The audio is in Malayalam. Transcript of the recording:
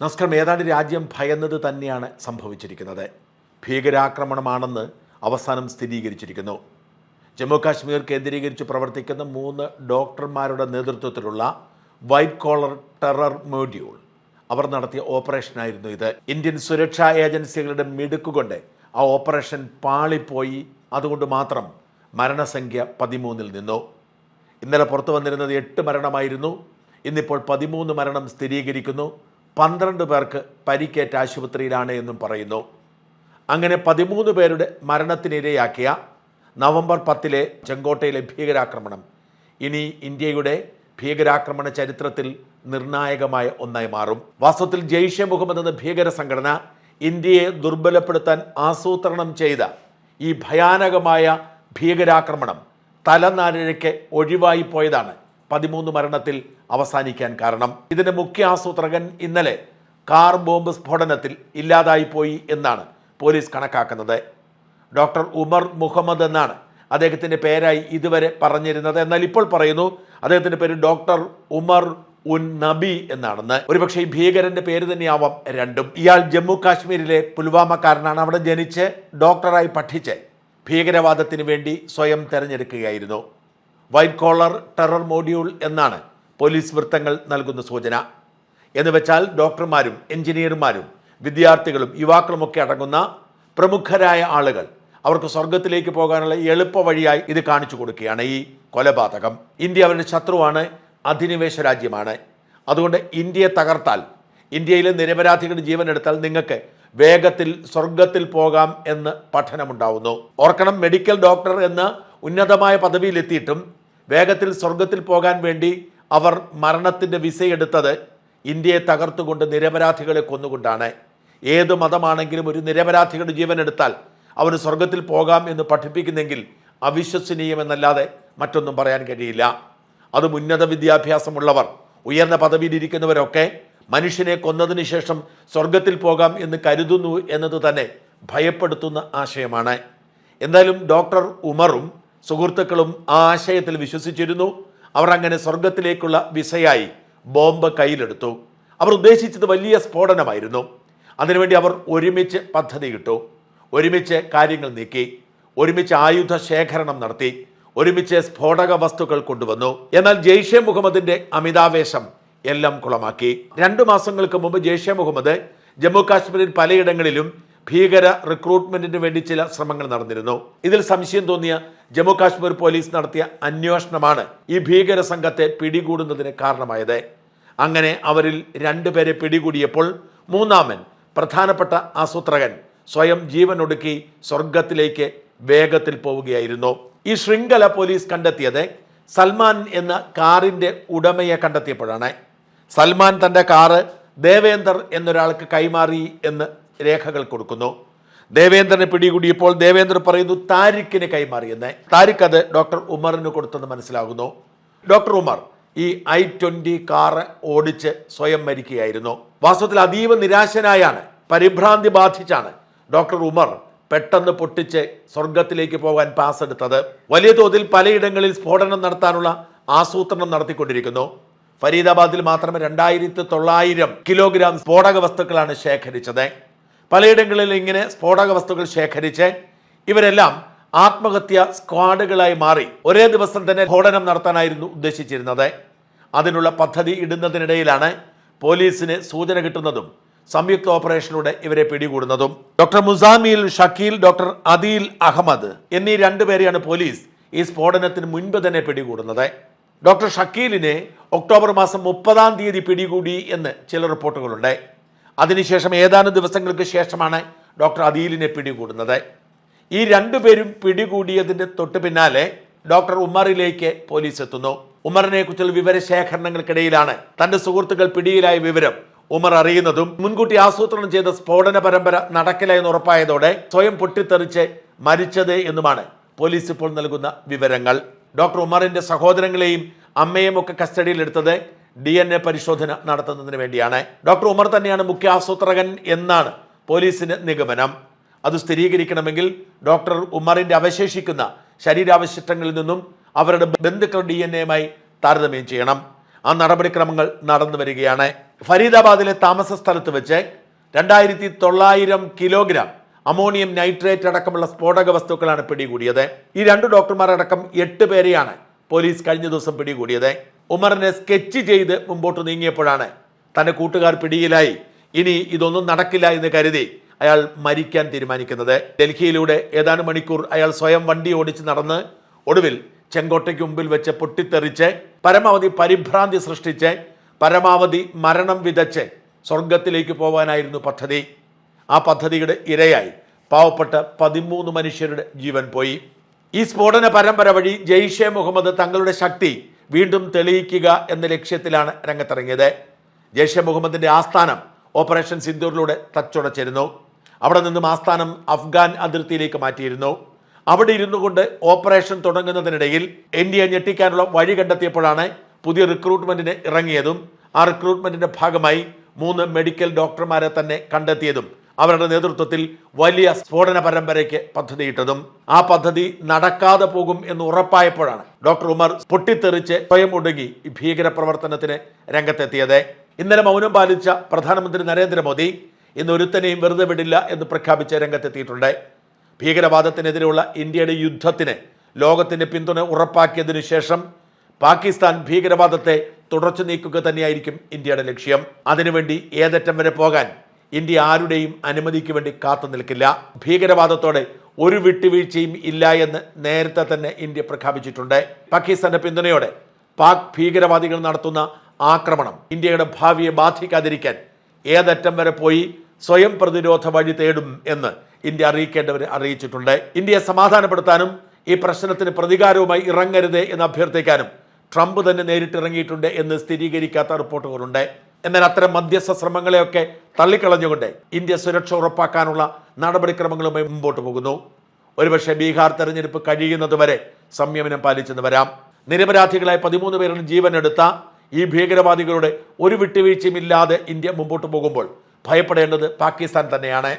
നമസ്കാരം ഏതാണ്ട് രാജ്യം ഭയന്നത് തന്നെയാണ് സംഭവിച്ചിരിക്കുന്നത്. ഭീകരാക്രമണമാണെന്ന് അവസാനം സ്ഥിരീകരിച്ചിരിക്കുന്നു. ജമ്മു കാശ്മീർ കേന്ദ്രീകരിച്ച് പ്രവർത്തിക്കുന്ന മൂന്ന് ഡോക്ടർമാരുടെ നേതൃത്വത്തിലുള്ള വൈറ്റ് കോളർ ടെറർ മോഡ്യൂൾ. അവർ നടത്തിയ ഓപ്പറേഷനായിരുന്നു ഇത്. ഇന്ത്യൻ സുരക്ഷാ ഏജൻസികളുടെ മിടുക്കുകൊണ്ട് ആ ഓപ്പറേഷൻ പാളിപ്പോയി. അതുകൊണ്ട് മാത്രം മരണസംഖ്യ പതിമൂന്നിൽ നിന്നു. ഇന്നലെ പുറത്തു വന്നിരുന്നത് എട്ട് മരണമായിരുന്നു. ഇന്നിപ്പോൾ പതിമൂന്ന് മരണം സ്ഥിരീകരിക്കുന്നു. പന്ത്രണ്ട് പേർക്ക് പരിക്കേറ്റ ആശുപത്രിയിലാണ് എന്നും പറയുന്നു. അങ്ങനെ പതിമൂന്ന് പേരുടെ മരണത്തിനിരയാക്കിയ നവംബർ പത്തിലെ ചെങ്കോട്ടയിലെ ഭീകരാക്രമണം ഇനി ഇന്ത്യയുടെ ഭീകരാക്രമണ ചരിത്രത്തിൽ നിർണായകമായ ഒന്നായി മാറും. വാസ്തവത്തിൽ ജെയ്ഷെ മുഹമ്മദ് എന്ന ഭീകര സംഘടന ഇന്ത്യയെ ദുർബലപ്പെടുത്താൻ ആസൂത്രണം ചെയ്ത ഈ ഭയാനകമായ ഭീകരാക്രമണം തലനാരിഴയ്ക്ക് ഒഴിവായി പോയതാണ്. പതിമൂന്ന് മരണത്തിൽ അവസാനിക്കാൻ കാരണം. ഇതിന്റെ മുഖ്യ ആസൂത്രകൻ ഇന്നലെ കാർ ബോംബ് സ്ഫോടനത്തിൽ ഇല്ലാതായി പോയി എന്നാണ് പോലീസ് കണക്കാക്കുന്നത്. ഡോക്ടർ ഉമർ മുഹമ്മദ് എന്നാണ് അദ്ദേഹത്തിന്റെ പേരായി ഇതുവരെ പറഞ്ഞിരുന്നത്. എന്നാൽ ഇപ്പോൾ പറയുന്നു അദ്ദേഹത്തിന്റെ പേര് ഡോക്ടർ ഉമർ ഉൻ നബി എന്നാണെന്ന്. ഒരുപക്ഷെ ഈ ഭീകരന്റെ പേര് തന്നെയാവാം രണ്ടും. ഇയാൾ ജമ്മു കാശ്മീരിലെ പുൽവാമക്കാരനാണ്. അവിടെ ജനിച്ച് ഡോക്ടറായി പഠിച്ച് ഭീകരവാദത്തിന് വേണ്ടി സ്വയം തെരഞ്ഞെടുക്കുകയായിരുന്നു. വൈറ്റ് കോളർ ടെറർ മോഡ്യൂൾ എന്നാണ് പോലീസ് വൃത്തങ്ങൾ നൽകുന്ന സൂചന. എന്ന് വെച്ചാൽ ഡോക്ടർമാരും എഞ്ചിനീയർമാരും വിദ്യാർത്ഥികളും യുവാക്കളുമൊക്കെ അടങ്ങുന്ന പ്രമുഖരായ ആളുകൾ അവർക്ക് സ്വർഗത്തിലേക്ക് പോകാനുള്ള എളുപ്പ വഴിയായി ഇത് കാണിച്ചു കൊടുക്കുകയാണ് ഈ കൊലപാതകം. ഇന്ത്യ അവരുടെ ശത്രുവാണ് അധിനിവേശ രാജ്യമാണ്. അതുകൊണ്ട് ഇന്ത്യയെ തകർത്താൽ ഇന്ത്യയിലെ നിരപരാധികളുടെ ജീവൻ എടുത്താൽ നിങ്ങൾക്ക് വേഗത്തിൽ സ്വർഗത്തിൽ പോകാം എന്ന് പഠനമുണ്ടാവുന്നു. ഓർക്കണം മെഡിക്കൽ ഡോക്ടർ എന്ന ഉന്നതമായ പദവിയിലെത്തിയിട്ടും വേഗത്തിൽ സ്വർഗത്തിൽ പോകാൻ വേണ്ടി അവർ മരണത്തിന്റെ വിസയെടുത്തത് ഇന്ത്യയെ തകർത്തുകൊണ്ട് നിരപരാധികളെ കൊന്നുകൊണ്ടാണ്. ഏത് മതമാണെങ്കിലും ഒരു നിരപരാധികളുടെ ജീവൻ എടുത്താൽ അവന് സ്വർഗത്തിൽ പോകാം എന്ന് പഠിപ്പിക്കുന്നെങ്കിൽ അവിശ്വസനീയമെന്നല്ലാതെ മറ്റൊന്നും പറയാൻ കഴിയില്ല. അതും ഉന്നത വിദ്യാഭ്യാസമുള്ളവർ ഉയർന്ന പദവിയിലിരിക്കുന്നവരൊക്കെ മനുഷ്യനെ കൊന്നതിന് ശേഷം സ്വർഗത്തിൽ പോകാം എന്ന് കരുതുന്നു എന്നത് തന്നെ ഭയപ്പെടുത്തുന്ന ആശയമാണ്. എന്തായാലും ഡോക്ടർ ഉമറും സുഹൃത്തുക്കളും ആ ആശയത്തിൽ വിശ്വസിച്ചിരുന്നു. അവർ അങ്ങനെ സ്വർഗത്തിലേക്കുള്ള വിസയായി ബോംബ് കയ്യിലെടുത്തു. അവർ ഉദ്ദേശിച്ചത് വലിയ സ്ഫോടനമായിരുന്നു. അതിനുവേണ്ടി അവർ ഒരുമിച്ച് പദ്ധതി പദ്ധതിയിട്ടു ഒരുമിച്ച് കാര്യങ്ങൾ നീക്കി. ഒരുമിച്ച് ആയുധ ശേഖരണം നടത്തി. ഒരുമിച്ച് സ്ഫോടക വസ്തുക്കൾ കൊണ്ടുവന്നു. എന്നാൽ ജെയ്ഷെ മുഹമ്മദിന്റെ അമിതാവേശം എല്ലാം കുളമാക്കി. രണ്ടു മാസങ്ങൾക്ക് മുമ്പ് ജെയ്ഷെ മുഹമ്മദ് ജമ്മു കാശ്മീരിൽ പലയിടങ്ങളിലും ഭീകര റിക്രൂട്ട്മെന്റിന് വേണ്ടി ചില ശ്രമങ്ങൾ നടന്നിരുന്നു. ഇതിൽ സംശയം തോന്നിയ ജമ്മു കാശ്മീർ പോലീസ് നടത്തിയ അന്വേഷണമാണ് ഈ ഭീകര സംഘത്തെ പിടികൂടുന്നതിന് കാരണമായത്. അങ്ങനെ അവരിൽ രണ്ടുപേരെ പിടികൂടിയപ്പോൾ മൂന്നാമൻ പ്രധാനപ്പെട്ട ആസൂത്രകൻ സ്വയം ജീവൻ ഒടുക്കി സ്വർഗത്തിലേക്ക് വേഗത്തിൽ പോവുകയായിരുന്നു. ഈ ശൃംഖല പോലീസ് കണ്ടെത്തിയത് സൽമാൻ എന്ന കാറിന്റെ ഉടമയെ കണ്ടെത്തിയപ്പോഴാണ്. സൽമാൻ തന്റെ കാറ് ദേവേന്ദർ എന്നൊരാൾക്ക് കൈമാറി എന്ന് രേഖകൾ കൊടുക്കുന്നു. ദേവേന്ദ്രനെ പിടികൂടിയപ്പോൾ ദേവേന്ദ്രൻ പറയുന്നു താരിഖിന് കൈമാറിയെന്ന് താരിഖ് അത് ഡോക്ടർ ഉമറിന് കൊടുത്തെന്ന് മനസ്സിലാകുന്നു. ഡോക്ടർ ഉമർ ഈ ഐ ട്വന്റി കാറ് ഓടിച്ച് സ്വയം മരിക്കുകയായിരുന്നു. വാസ്തവത്തിൽ അതീവ നിരാശനായാണ് പരിഭ്രാന്തി ബാധിച്ചാണ് ഡോക്ടർ ഉമർ പെട്ടെന്ന് പൊട്ടിച്ച് സ്വർഗത്തിലേക്ക് പോകാൻ പാസ് എടുത്തത്. വലിയ തോതിൽ പലയിടങ്ങളിൽ സ്ഫോടനം നടത്താനുള്ള ആസൂത്രണം നടത്തിക്കൊണ്ടിരിക്കുന്നു. ഫരീദാബാദിൽ മാത്രം രണ്ടായിരത്തി തൊള്ളായിരം കിലോഗ്രാം സ്ഫോടക വസ്തുക്കളാണ് ശേഖരിച്ചത്. പലയിടങ്ങളിൽ ഇങ്ങനെ സ്ഫോടക വസ്തുക്കൾ ശേഖരിച്ച് ഇവരെല്ലാം ആത്മഹത്യ സ്ക്വാഡുകളായി മാറി ഒരേ ദിവസം തന്നെ സ്ഫോടനം നടത്താനായിരുന്നു ഉദ്ദേശിച്ചിരുന്നത്. അതിനുള്ള പദ്ധതി ഇടുന്നതിനിടയിലാണ് പോലീസിന് സൂചന കിട്ടുന്നതും സംയുക്ത ഓപ്പറേഷനിലൂടെ ഇവരെ പിടികൂടുന്നതും. ഡോക്ടർ മുസാമിൽ ഷക്കീൽ ഡോക്ടർ അദീൽ അഹമ്മദ് എന്നീ രണ്ടുപേരെയാണ് പോലീസ് ഈ സ്ഫോടനത്തിന് മുൻപ് തന്നെ പിടികൂടുന്നത്. ഡോക്ടർ ഷക്കീലിനെ ഒക്ടോബർ മാസം മുപ്പതാം തീയതി പിടികൂടി എന്ന് ചില റിപ്പോർട്ടുകളുണ്ട്. അതിനുശേഷം ഏതാനും ദിവസങ്ങൾക്ക് ശേഷമാണ് ഡോക്ടർ അദീലിനെ പിടികൂടുന്നത്. ഈ രണ്ടുപേരും പിടികൂടിയതിന്റെ തൊട്ട് പിന്നാലെ ഡോക്ടർ ഉമറിലേക്ക് പോലീസ് എത്തുന്നു. ഉമറിനെ കുറിച്ചുള്ള വിവരശേഖരണങ്ങൾക്കിടയിലാണ് തന്റെ സുഹൃത്തുക്കൾ പിടിയിലായ വിവരം ഉമർ അറിയുന്നതും മുൻകൂട്ടി ആസൂത്രണം ചെയ്ത സ്ഫോടന പരമ്പര നടക്കില്ല എന്ന് ഉറപ്പായതോടെ സ്വയം പൊട്ടിത്തെറിച്ച് മരിച്ചത് എന്നുമാണ് പോലീസ് ഇപ്പോൾ നൽകുന്ന വിവരങ്ങൾ. ഡോക്ടർ ഉമറിന്റെ സഹോദരങ്ങളെയും അമ്മയും ഒക്കെ കസ്റ്റഡിയിലെടുത്തത് ഡി എൻ എ പരിശോധന നടത്തുന്നതിന് വേണ്ടിയാണ്. ഡോക്ടർ ഉമർ തന്നെയാണ് മുഖ്യ ആസൂത്രകൻ എന്നാണ് പോലീസിന് നിഗമനം. അത് സ്ഥിരീകരിക്കണമെങ്കിൽ ഡോക്ടർ ഉമറിന്റെ അവശേഷിക്കുന്ന ശരീരാവശിഷ്ടങ്ങളിൽ നിന്നും അവരുടെ ബന്ധുക്കളുടെ ഡി എൻ എയുമായി താരതമ്യം ചെയ്യണം. ആ നടപടിക്രമങ്ങൾ നടന്നു വരികയാണ്. ഫരീദാബാദിലെ താമസ സ്ഥലത്ത് വെച്ച് രണ്ടായിരത്തി തൊള്ളായിരം കിലോഗ്രാം അമോണിയം നൈട്രേറ്റ് അടക്കമുള്ള സ്ഫോടക വസ്തുക്കളാണ് പിടികൂടിയത്. ഈ രണ്ട് ഡോക്ടർമാരടക്കം എട്ട് പേരെയാണ് പോലീസ് കഴിഞ്ഞ ദിവസം പിടികൂടിയത്. ഉമറിനെ സ്കെച്ച് ചെയ്ത് മുമ്പോട്ട് നീങ്ങിയപ്പോഴാണ് തന്റെ കൂട്ടുകാർ പിടിയിലായി. ഇനി ഇതൊന്നും നടക്കില്ല എന്ന് കരുതി അയാൾ മരിക്കാൻ തീരുമാനിക്കുന്നത്. ഡൽഹിയിലൂടെ ഏതാനും മണിക്കൂർ അയാൾ സ്വയം വണ്ടി ഓടിച്ച് നടന്ന് ഒടുവിൽ ചെങ്കോട്ടയ്ക്ക് മുമ്പിൽ വെച്ച് പൊട്ടിത്തെറിച്ച് പരമാവധി പരിഭ്രാന്തി സൃഷ്ടിച്ച് പരമാവധി മരണം വിതച്ച് സ്വർഗത്തിലേക്ക് പോകാനായിരുന്നു പദ്ധതി. ആ പദ്ധതിയുടെ ഇരയായി പാവപ്പെട്ട പതിമൂന്ന് മനുഷ്യരുടെ ജീവൻ പോയി. ഈ സ്ഫോടന പരമ്പര വഴി ജെയ്ഷെ മുഹമ്മദ് തങ്ങളുടെ ശക്തി വീണ്ടും തെളിയിക്കുക എന്ന ലക്ഷ്യത്തിലാണ് രംഗത്തിറങ്ങിയത്. ജെയ്ഷെ മുഹമ്മദിന്റെ ആസ്ഥാനം ഓപ്പറേഷൻ സിന്ദൂറിലൂടെ തച്ചുടച്ചിരുന്നു. അവിടെ നിന്നും ആസ്ഥാനം അഫ്ഗാൻ അതിർത്തിയിലേക്ക് മാറ്റിയിരുന്നു. അവിടെ ഇരുന്നു കൊണ്ട് ഓപ്പറേഷൻ തുടങ്ങുന്നതിനിടയിൽ ഇന്ത്യയെ ഞെട്ടിക്കാനുള്ള വഴി കണ്ടെത്തിയപ്പോഴാണ് പുതിയ റിക്രൂട്ട്മെന്റിന് ഇറങ്ങിയതും ആ റിക്രൂട്ട്മെന്റിന്റെ ഭാഗമായി മൂന്ന് മെഡിക്കൽ ഡോക്ടർമാരെ തന്നെ കണ്ടെത്തിയതും അവരുടെ നേതൃത്വത്തിൽ വലിയ സ്ഫോടന പരമ്പരയ്ക്ക് പദ്ധതിയിട്ടതും ആ പദ്ധതി നടക്കാതെ പോകും എന്ന് ഉറപ്പായപ്പോഴാണ് ഡോക്ടർ ഉമർ പൊട്ടിത്തെറിച്ച് സ്വയം ഒടുങ്ങി ഈ ഭീകര പ്രവർത്തനത്തിന് രംഗത്തെത്തിയത്. ഇന്നലെ മൗനം പാലിച്ച പ്രധാനമന്ത്രി നരേന്ദ്രമോദി ഇന്ന് ഒരുത്തനെയും വെറുതെ വിടില്ല എന്ന് പ്രഖ്യാപിച്ച് രംഗത്തെത്തിയിട്ടുണ്ട്. ഭീകരവാദത്തിനെതിരെയുള്ള ഇന്ത്യയുടെ യുദ്ധത്തിന് ലോകത്തിന്റെ പിന്തുണ ഉറപ്പാക്കിയതിനു ശേഷം പാകിസ്ഥാൻ ഭീകരവാദത്തെ തുടച്ചു നീക്കുക തന്നെയായിരിക്കും ഇന്ത്യയുടെ ലക്ഷ്യം. അതിനുവേണ്ടി ഏതറ്റം വരെ പോകാൻ ഇന്ത്യ ആരുടെയും അനുമതിക്ക് വേണ്ടി കാത്തു നിൽക്കില്ല. ഭീകരവാദത്തോടെ ഒരു വിട്ടുവീഴ്ചയും ഇല്ല എന്ന് നേരത്തെ തന്നെ ഇന്ത്യ പ്രഖ്യാപിച്ചിട്ടുണ്ട്. പാകിസ്ഥാന്റെ പിന്തുണയോടെ പാക് ഭീകരവാദികൾ നടത്തുന്ന ആക്രമണം ഇന്ത്യയുടെ ഭാവിയെ ബാധിക്കാതിരിക്കാൻ ഏതറ്റം വരെ പോയി സ്വയം പ്രതിരോധ വഴി തേടും എന്ന് ഇന്ത്യ അറിയിക്കേണ്ടവരെ അറിയിച്ചിട്ടുണ്ട്. ഇന്ത്യയെ സമാധാനപ്പെടുത്താനും ഈ പ്രശ്നത്തിന് പ്രതികാരവുമായി ഇറങ്ങരുത് എന്ന് അഭ്യർത്ഥിക്കാനും ട്രംപ് തന്നെ നേരിട്ടിറങ്ങിയിട്ടുണ്ട് എന്ന് സ്ഥിരീകരിക്കാത്ത റിപ്പോർട്ടുകളുണ്ട്. എന്നാൽ അത്തരം മധ്യസ്ഥ ശ്രമങ്ങളെയൊക്കെ തള്ളിക്കളഞ്ഞുകൊണ്ട് ഇന്ത്യ സുരക്ഷ ഉറപ്പാക്കാനുള്ള നടപടിക്രമങ്ങളുമായി മുമ്പോട്ട് പോകുന്നു. ഒരുപക്ഷെ ബീഹാർ തെരഞ്ഞെടുപ്പ് കഴിയുന്നതുവരെ സംയമനം പാലിച്ചെന്ന് വരാം. നിരപരാധികളായ പതിമൂന്ന് പേരുടെ ജീവനെടുത്ത. ഈ ഭീകരവാദികളുടെ ഒരു വിട്ടുവീഴ്ചയും ഇല്ലാതെ ഇന്ത്യ മുമ്പോട്ട് പോകുമ്പോൾ ഭയപ്പെടേണ്ടത് പാകിസ്ഥാൻ തന്നെയാണ്.